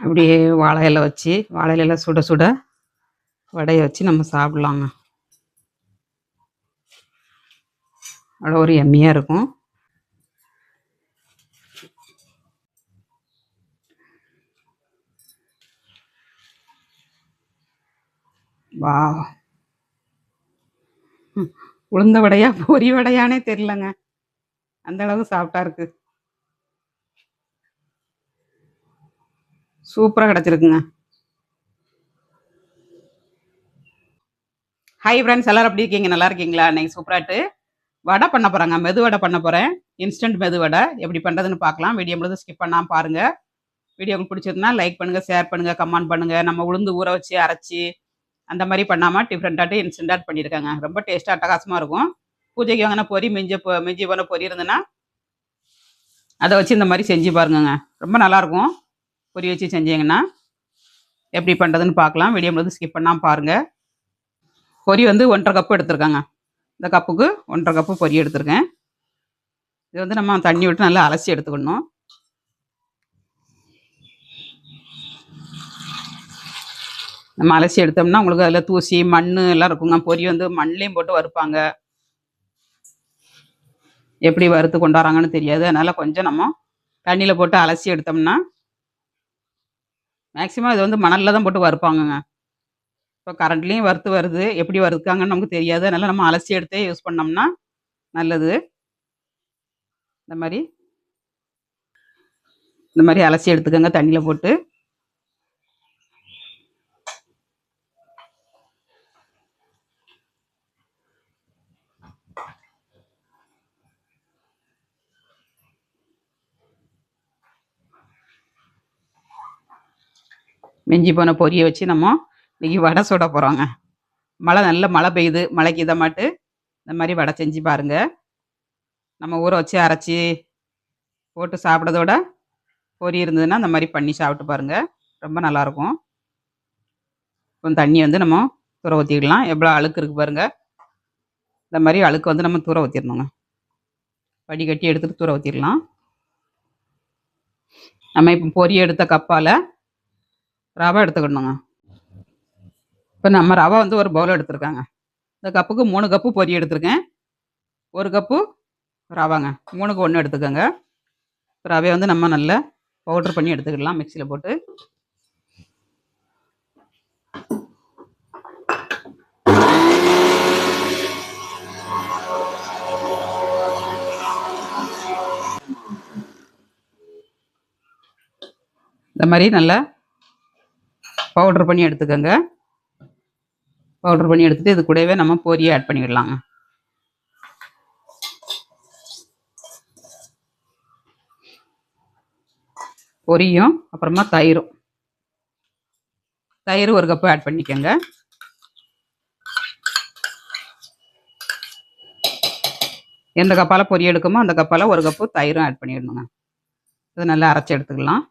அப்படியே வாழை இலை வச்சு வாழை இலையில சுட சுட வடையை வச்சு நம்ம சாப்பிட்லாங்க. அவ்வளோ ஒரு எம்மியாக இருக்கும். வா உளுந்த வடையா பொரி வடையானே தெரிலங்க அந்த அளவு சாப்பிட்டா இருக்கு. சூப்பராக கிடச்சிருக்குங்க. ஹாய் ஃப்ரெண்ட்ஸ் எல்லாரும் எப்படி இருக்கீங்க? நல்லா இருக்கீங்களா? இன்னைக்கு சூப்பராட்டு வடை பண்ண போகிறாங்க மெது வடை பண்ண போகிறேன் இன்ஸ்டன்ட் மெது வடை. எப்படி பண்ணுறதுன்னு பார்க்கலாம். வீடியோ முழுது ஸ்கிப் பண்ணாமல் பாருங்கள் வீடியோ உங்களுக்கு பிடிச்சிருந்தா லைக் பண்ணுங்கள் ஷேர் பண்ணுங்கள் கமெண்ட் பண்ணுங்கள் நம்ம உளுந்து ஊற வச்சு அரைச்சி அந்த மாதிரி பண்ணாமல் டிஃப்ரெண்ட்டாட்டு இன்ஸ்டன்டாக பண்ணியிருக்காங்க. ரொம்ப டேஸ்ட்டாக அட்டகாசமாக இருக்கும். பூஜைக்கு வாங்கினா பொரி மிஞ்சி பொ மிஞ்சி போன பொரி இருந்ததுன்னா அதை வச்சு இந்த மாதிரி செஞ்சு பாருங்கங்க. ரொம்ப நல்லாயிருக்கும் பொரி வச்சு செஞ்சீங்கன்னா எப்படி பண்ணுறதுன்னு பார்க்கலாம். வீடியோ முழுது ஸ்கிப் பண்ணாமல் பாருங்கள் பொரி வந்து ஒன்றரை கப்பு எடுத்திருக்காங்க. இந்த கப்புக்கு ஒன்றரை கப்பு பொரி எடுத்திருக்கேன். இது வந்து நம்ம தண்ணி விட்டு நல்லா அலசி எடுத்துக்கணும். நம்ம அலசி எடுத்தோம்னா உங்களுக்கு அதில் தூசி மண் எல்லாம் இருக்குங்க. பொரி வந்து மண்லேயும் போட்டு வறுப்பாங்க. எப்படி வறுத்து கொண்டு வராங்கன்னு தெரியாது. அதனால் கொஞ்சம் நம்ம தண்ணியில் போட்டு அலசி எடுத்தோம்னா மேக்ஸிமம் இது வந்து மணலில் தான் போட்டு வறுப்பாங்கங்க. இப்போ கரண்ட்லேயும் வறுத்து வருது. எப்படி வறுக்காங்கன்னு நமக்கு தெரியாது. அதனால் நம்ம அலசி எடுத்தே யூஸ் பண்ணோம்னா நல்லது. இந்த மாதிரி. இந்த மாதிரி அலசி எடுத்துக்கோங்க. தண்ணியில் போட்டு. மிஞ்சி போன பொரியை வச்சு நம்ம இன்னைக்கு வடை சுட போகிறோங்க மழை நல்ல மழை பெய்யுது மழைக்கு இதை மாட்டு இந்த மாதிரி வடை செஞ்சு பாருங்க. நம்ம ஊற வச்சு அரைச்சி போட்டு சாப்பிட்றதோட பொரி இருந்ததுன்னா இந்த மாதிரி பண்ணி சாப்பிட்டு பாருங்க. ரொம்ப நல்லாயிருக்கும் இப்போ தண்ணி வந்து நம்ம தூர ஊற்றிக்கலாம் எவ்வளோ அழுக்கு இருக்குது பாருங்க. இந்த மாதிரி அழுக்கு வந்து நம்ம தூர ஊற்றிடணுங்க வடிகட்டி எடுத்துகிட்டு தூர ஊற்றிடலாம் நம்ம இப்போ பொரி எடுத்த கப்பால் ரவை எடுத்துக்கணுங்க. இப்போ நம்ம ரவை வந்து ஒரு பவுல் எடுத்திருக்காங்க. இந்த கப்புக்கு மூணு கப்பு பொரி எடுத்திருக்கேன். ஒரு கப்பு ரவைங்க. மூணுக்கு ஒன்று எடுத்துக்கோங்க. ரவையை வந்து நம்ம நல்லா பவுட்ரு பண்ணி எடுத்துக்கலாம். மிக்சியில் போட்டு. இந்த மாதிரி நல்லா பவுட்ரு பண்ணி எடுத்துக்கோங்க. பவுட்ரு பண்ணி எடுத்துகிட்டு இது கூடவே நம்ம பொரியை ஆட் பண்ணிடலாங்க. பொரியும் அப்புறமா தயிரும். தயிர் ஒரு கப்பு ஆட் பண்ணிக்கோங்க. எந்த கப்பால் பொரி எடுக்குமோ அந்த கப்பால் ஒரு கப்பு தயிரும் ஆட் பண்ணிடணுங்க. இது நல்லா அரைச்சி எடுத்துக்கலாம்.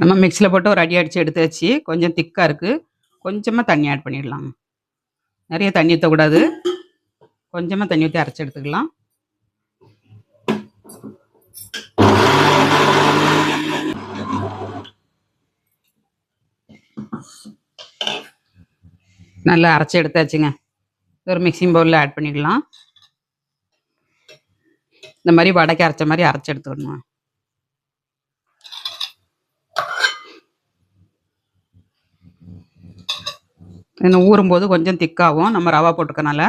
நம்ம மிக்சியில் போட்டு ஒரு அடி அடித்து எடுத்து வச்சு கொஞ்சம் திக்காக இருக்குது கொஞ்சமாக தண்ணி ஆட் பண்ணிடலாம். நிறைய தண்ணி ஊற்றக்கூடாது கொஞ்சமாக தண்ணி ஊற்றி அரைச்சி எடுத்துக்கலாம். நல்லா அரைச்சி எடுத்தாச்சுங்க. ஒரு மிக்சிங் பவுலில் ஆட் பண்ணிக்கலாம் இந்த மாதிரி வடைக்கு அரைச்ச மாதிரி அரைச்சி எடுத்துக்கணும் இன்னும் ஊறும்போது கொஞ்சம் திக்காகும் நம்ம ரவா போட்டுக்கனால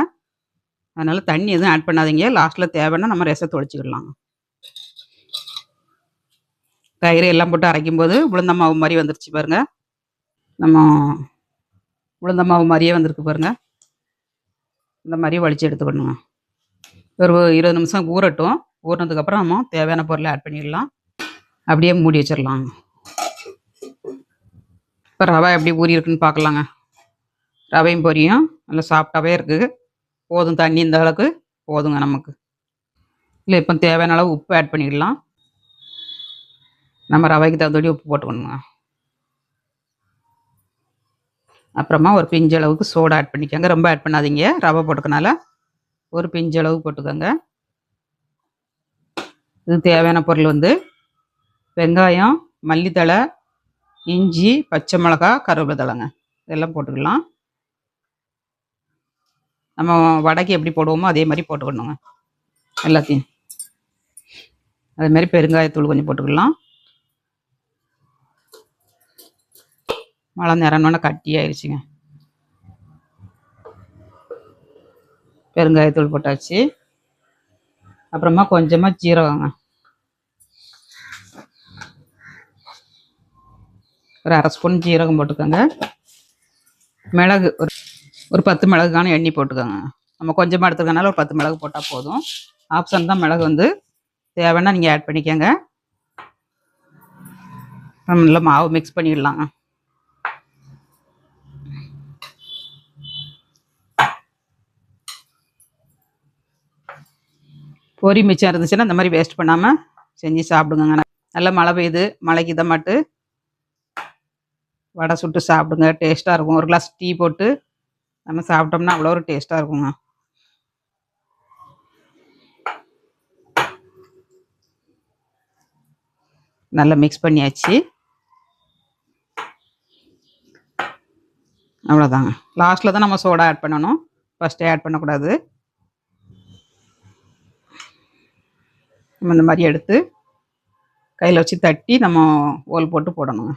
அதனால் தண்ணி எதுவும் ஆட் பண்ணாதீங்க. லாஸ்ட்டில் தேவைன்னா நம்ம ரசத்தை ஒழிச்சிக்கிடலாம் தயிர் எல்லாம் போட்டு அரைக்கும் போது உளுந்த மாவு மாதிரி வந்துருச்சு பாருங்க. நம்ம உளுந்த மாவு மாதிரியே வந்திருக்கு பாருங்க. இந்த மாதிரி வலிச்சு எடுத்துக்கணுங்க. ஒரு இருபது நிமிஷம் ஊறட்டும். ஊறினதுக்கப்புறம் நம்ம தேவையான பொருளை ஆட் பண்ணிடலாம். அப்படியே மூடி வச்சிடலாங்க. இப்போ ரவை எப்படி ஊறி இருக்குன்னு பார்க்கலாங்க. ரவையும் பொரியும். நல்லா சாஃப்டாகவே இருக்குது போதும் தண்ணி இந்த அளவுக்கு. போதுங்க நமக்கு. இல்லை இப்போ தேவையான அளவு உப்பு ஆட் பண்ணிடலாம். நம்ம ரவைக்கு தகுந்தபடி உப்பு போட்டுக்கணுங்க. அப்புறமா ஒரு பிஞ்சு அளவுக்கு சோடா ஆட் பண்ணிக்கோங்க. ரொம்ப ஆட் பண்ணாதீங்க. ரவை போட்டுக்கனால ஒரு பிஞ்சு அளவு போட்டுக்கோங்க. இது தேவையான பொருள் வந்து வெங்காயம் மல்லித்தழை இஞ்சி பச்சை மிளகா கருவேப்பிலை தழைங்க. இதெல்லாம் போட்டுக்கலாம். நம்ம வடைக்கு எப்படி போடுவோமோ அதே மாதிரி போட்டுக்கணுங்க. எல்லாத்தையும். அதே மாதிரி பெருங்காயத்தூள் கொஞ்சம் போட்டுக்கலாம். மழை நிறனோட கட்டி ஆயிடுச்சுங்க பெருங்காயத்தூள் போட்டாச்சு. அப்புறமா கொஞ்சமாக ஜீரகங்க. ஒரு அரை ஸ்பூன் ஜீரகம் போட்டுக்கோங்க. மிளகு ஒரு ஒரு பத்து மிளகுக்கான எண்ணெய் போட்டுக்கோங்க. நம்ம கொஞ்சமாக எடுத்துருக்கனால ஒரு பத்து மிளகு போட்டால் போதும். ஆப்ஷன் தான் மிளகு வந்து தேவைன்னா நீங்கள் ஆட் பண்ணிக்கோங்க. நல்லா மாவு மிக்ஸ் பண்ணிடலாங்க பொரி மிச்சம் இருந்துச்சுன்னா இந்த மாதிரி வேஸ்ட் பண்ணாமல் செஞ்சு சாப்பிடுங்க. நல்லா மழை பெய்யுது மழைக்கு இதை மாட்டு வடை சுட்டு சாப்பிடுங்க. டேஸ்ட்டாக இருக்கும். ஒரு கிளாஸ் டீ போட்டு நம்ம சாப்பிட்டோம்னா அவ்வளோ ஒரு டேஸ்ட்டாக இருக்குங்க. நல்லா மிக்ஸ் பண்ணியாச்சு. அவ்வளோதாங்க. லாஸ்ட்டில் தான் நம்ம சோடா ஆட் பண்ணணும். ஃபஸ்ட்டே ஆட் பண்ணக்கூடாது. நம்ம இந்த மாதிரி எடுத்து கையில் வச்சு தட்டி நம்ம ஓல் போட்டு போடணுங்க.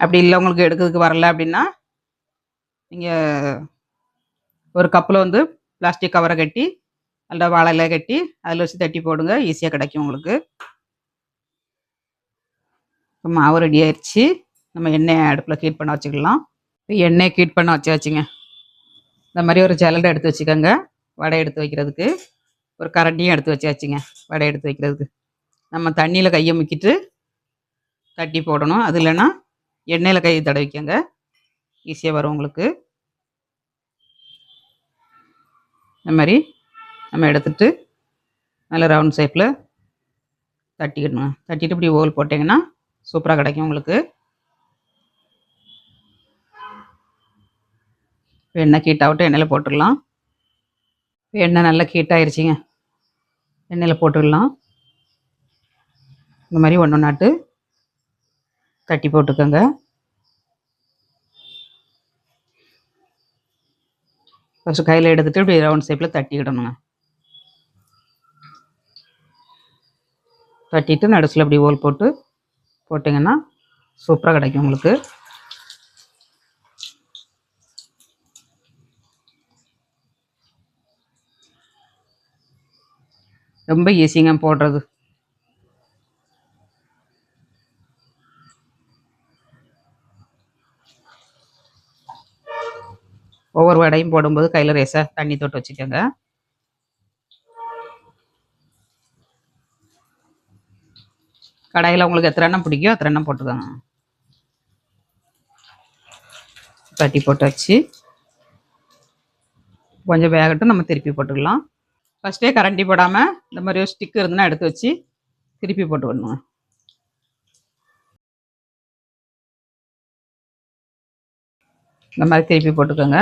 அப்படி இல்லை உங்களுக்கு எடுக்கிறதுக்கு வரல அப்படின்னா நீங்கள் ஒரு கப்பில் வந்து பிளாஸ்டிக் கவரை கட்டி நல்லா வாழை கட்டி அதில் வச்சு தட்டி போடுங்க. ஈஸியாக கிடைக்கும் உங்களுக்கு. இப்போ மாவு ரெடி ஆயிடுச்சு நம்ம எண்ணெய் அடுப்பில் ஹீட் பண்ண வச்சுக்கலாம். இப்போ எண்ணெய் ஹீட் பண்ண வச்சாச்சுங்க. இந்த மாதிரி ஒரு ஜல்லடை எடுத்து வச்சுக்கோங்க. வடை எடுத்து வைக்கிறதுக்கு. ஒரு கரண்டியும் எடுத்து வச்சாச்சுங்க. வடை எடுத்து வைக்கிறதுக்கு. நம்ம தண்ணியில் கையை முக்கிட்டு தட்டி போடணும். அது இல்லைன்னா எண்ணெயில் கை தடவிக்கங்க. ஈஸியாக வரும் உங்களுக்கு. இந்த மாதிரி நம்ம எடுத்துட்டு நல்ல ரவுண்ட் ஷேப்பில் தட்டிக்கணும் தட்டிட்டு இப்படி ஓல் போட்டிங்கன்னா சூப்பராக கிடைக்கும் உங்களுக்கு. எண்ணெய் கீட்டாகட்டும் எண்ணெயில் போட்டுடலாம். எண்ணெய் நல்லா கீட்டாயிருச்சிங்க எண்ணெயில் போட்டுடலாம். இந்த மாதிரி ஒன்று நாட்டு தட்டி போட்டுக்கோங்க. ஃபஸ்ட்டு கையில் எடுத்துகிட்டு இப்படி ரவுண்ட் ஷேப்பில் தட்டிக்கிடணுங்க. தட்டிட்டு நடுசில் இப்படி ஓல் போட்டு போட்டிங்கன்னா சூப்பராக கிடைக்கும் உங்களுக்கு. ரொம்ப ஈஸிங்க போடுறது. ஒவ்வொரு வடையும் போடும்போது கையில் ரேசாக தண்ணி தொட்டு வச்சுக்கோங்க. கடாயில் உங்களுக்கு எத்தனை எண்ணம் பிடிக்கோ அத்தனை போட்டுக்கோங்க. தட்டி போட்டு வச்சு கொஞ்சம் வேகட்டும் நம்ம திருப்பி போட்டுக்கலாம். ஃபஸ்ட்டே கரண்டி போடாமல் இந்த மாதிரி ஒரு ஸ்டிக் இருந்துன்னா எடுத்து வச்சு திருப்பி போட்டுக்கணுங்க. இந்த மாதிரி திருப்பி போட்டுக்கோங்க.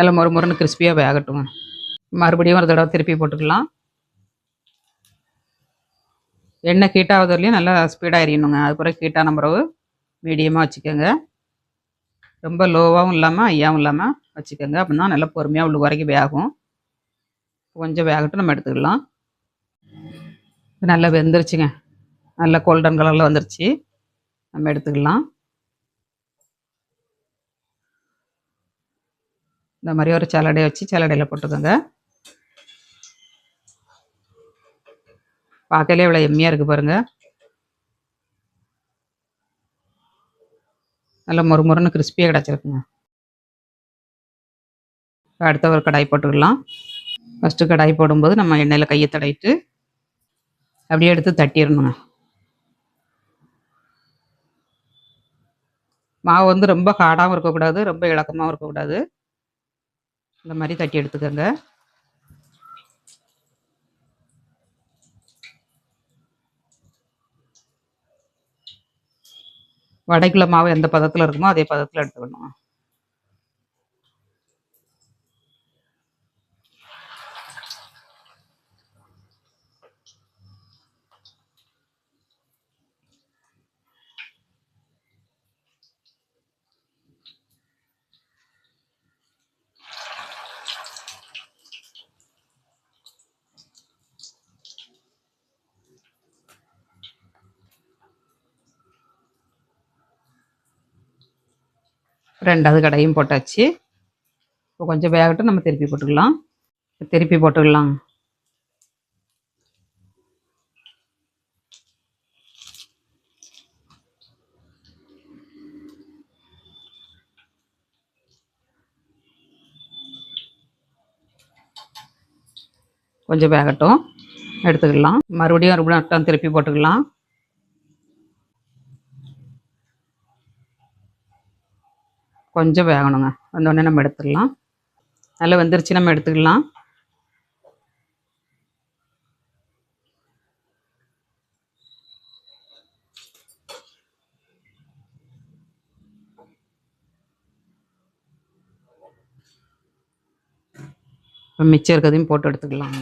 நல்லா மொறு மொறுன்னு கிறிஸ்பியாக வேகட்டுங்க மறுபடியும் ஒரு தடவை திருப்பி போட்டுக்கலாம். எண்ணெய் ஹீட்டாவது வரலையும் நல்லா ஸ்பீடாக எரியணுங்க. அதுக்கப்புறம் ஹீட்டான பிறகு மீடியமாக வச்சுக்கோங்க. ரொம்ப லோவாகவும் இல்லாமல் ஐயாவும் இல்லாமல் வச்சுக்கோங்க. அப்படின்னா நல்லா பொறுமையாக உள்ள வரைக்கும் வேகும். கொஞ்சம் வேகட்டும் நம்ம எடுத்துக்கலாம். நல்லா வெந்துருச்சுங்க. நல்லா கோல்டன் கலரில் வந்துருச்சு. நம்ம எடுத்துக்கலாம். இந்த மாதிரி ஒரு சலடை வச்சு சலடையில் போட்டுக்கோங்க. பார்க்கலே இவ்வளோ எம்மியாக இருக்குது பாருங்கள் நல்லா மொறு மொறுன்னு கிறிஸ்பியாக கிடச்சிருக்குங்க. அடுத்த ஒரு கடாய் போட்டுக்கலாம். ஃபஸ்ட்டு கடாய் போடும்போது நம்ம எண்ணெயில் கையை தடவிட்டு அப்படியே எடுத்து தட்டிடணுங்க. மாவு வந்து ரொம்ப ஹார்டாகவும் இருக்கக்கூடாது ரொம்ப இலக்கமாகவும் இருக்கக்கூடாது. இந்த மாதிரி தட்டி எடுத்துக்கோங்க. வடைக்குள்ள மாவு எந்த பதத்தில் இருக்குமோ அதே பதத்தில் எடுத்துக்கணும். ரெண்டாவது கடையும் போட்டாச்சு. இப்போ கொஞ்சம் வேகட்டும் நம்ம திருப்பி போட்டுக்கலாம். திருப்பி போட்டுக்கலாம். கொஞ்சம் வேகட்டும். எடுத்துக்கலாம். மறுபடியும் மறுபடியும் திருப்பி போட்டுக்கலாம். கொஞ்சம் வேகணுங்க. வந்தோடனே நம்ம எடுத்துடலாம். நல்லா வெந்துருச்சு நம்ம எடுத்துக்கலாம். இப்போ மிச்சம் இருக்கிறதையும் போட்டு எடுத்துக்கலாம்.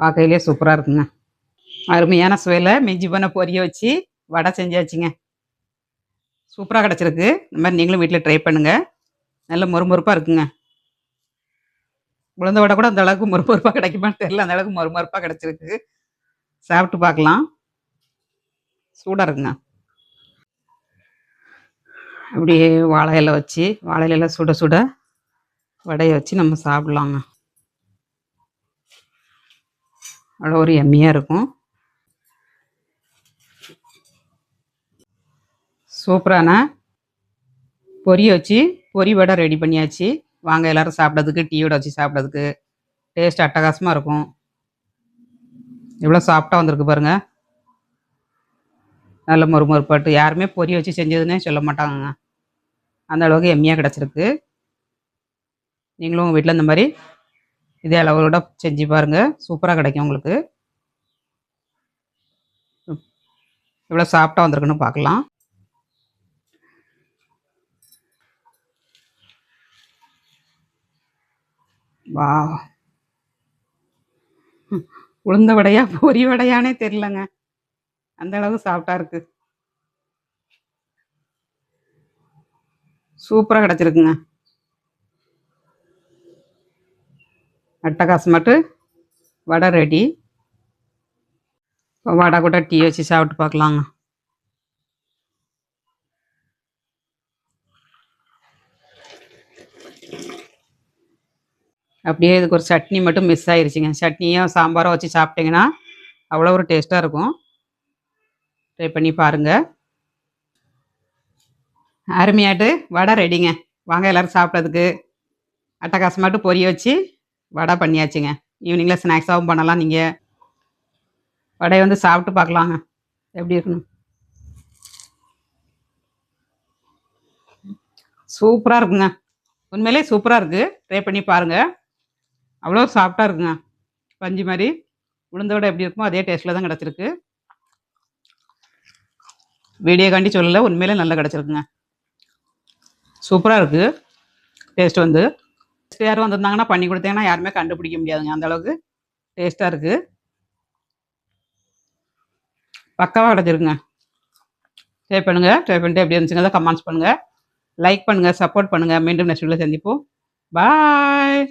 பார்க்கையிலே சூப்பராக இருக்குங்க. அருமையான சுவையில் மிஞ்சி போன பொரிய வச்சு வடை செஞ்சாச்சுங்க. சூப்பராக கிடச்சிருக்கு. இந்த மாதிரி நீங்களும் வீட்டில் ட்ரை பண்ணுங்கள் நல்ல மொறுமொறுப்பாக இருக்குங்க. உளுந்த வடை கூட அந்த அளவுக்கு மொறுமொறுப்பாக கிடைக்குமான்னு தெரியல. அந்த அளவுக்கு மொறுமொறுப்பாக கிடச்சிருக்கு. சாப்பிட்டு பார்க்கலாம். சூடாக இருக்குங்க. அப்படியே வாழை இலை வச்சு வாழை இலை சுட சுட வடையை வச்சு நம்ம சாப்பிட்லாங்க. அவ்வளோ ஒரு எம்மியாக இருக்கும். சூப்பரான பொரி வச்சு பொரி வடை ரெடி பண்ணியாச்சு. வாங்க எல்லாரும் சாப்பிட்றதுக்கு டீயோட வச்சு சாப்பிட்றதுக்கு. டேஸ்ட் அட்டகாசமாக இருக்கும். எவ்வளோ சாஃப்டாக வந்திருக்கு பாருங்கள் நல்ல மொறுமொறுப்பாட்டு. யாருமே பொரி வச்சு செஞ்சதுன்னே சொல்ல மாட்டாங்க அந்த அளவுக்கு எம்மியாக கிடச்சிருக்கு. நீங்களும் உங்கள் வீட்டில் இந்த மாதிரி இதே அளவோட செஞ்சு பாருங்கள் சூப்பராக கிடைக்கும் உங்களுக்கு. எவ்வளோ சாஃப்டாக வந்திருக்குன்னு பார்க்கலாம். வா உளுந்த வடையா பொரி வடையானே தெரிலங்க அந்த அளவு சாப்பிட்டா இருக்கு. சூப்பராக கிடச்சிருக்குங்க. மட்டும். வடை ரெடி வடை கூட டீ வச்சு சாப்பிட்டு பார்க்கலாங்க. அப்படியே இதுக்கு ஒரு சட்னி மட்டும் மிஸ் ஆயிருச்சுங்க. சட்னியும் சாம்பாரும் வச்சு சாப்பிட்டிங்கன்னா அவ்வளோ ஒரு டேஸ்ட்டாக இருக்கும். ட்ரை பண்ணி பாருங்கள் அருமையாட்டு. வடை ரெடிங்க வாங்க எல்லோரும் சாப்பிட்றதுக்கு. அட்டகாசமாட்டு பொரிய வச்சு வடை பண்ணியாச்சுங்க. ஈவினிங்கில் ஸ்நாக்ஸாகவும் பண்ணலாம் நீங்கள் வடையை வந்து சாப்பிட்டு பார்க்கலாங்க. எப்படி இருக்கணும் சூப்பராக இருக்குங்க. உண்மையிலே சூப்பராக இருக்குது ட்ரை பண்ணி பாருங்கள் அவ்வளோ சாஃப்டாக இருக்குங்க. பஞ்சு மாதிரி. உளுந்தோட எப்படி இருக்குமோ அதே டேஸ்ட்டில் தான் கிடச்சிருக்கு. வீடியோ காண்டி சொல்லலை உண்மையிலே நல்லா கிடச்சிருக்குங்க. சூப்பராக இருக்குது டேஸ்ட் வந்து. யாரும் வந்திருந்தாங்கன்னா பண்ணி கொடுத்தீங்கன்னா யாருமே கண்டுபிடிக்க முடியாதுங்க. அந்தளவுக்கு டேஸ்ட்டாக இருக்குது பக்காவாக கிடச்சிருக்குங்க. ட்ரை பண்ணுங்கள் ட்ரை பண்ணிட்டு எப்படி இருந்துச்சுங்க கமெண்ட்ஸ் பண்ணுங்கள் லைக் பண்ணுங்கள் சப்போர்ட் பண்ணுங்கள் மீண்டும் நெக்ஸ்ட் வீடியோ சந்திப்போம். பாய்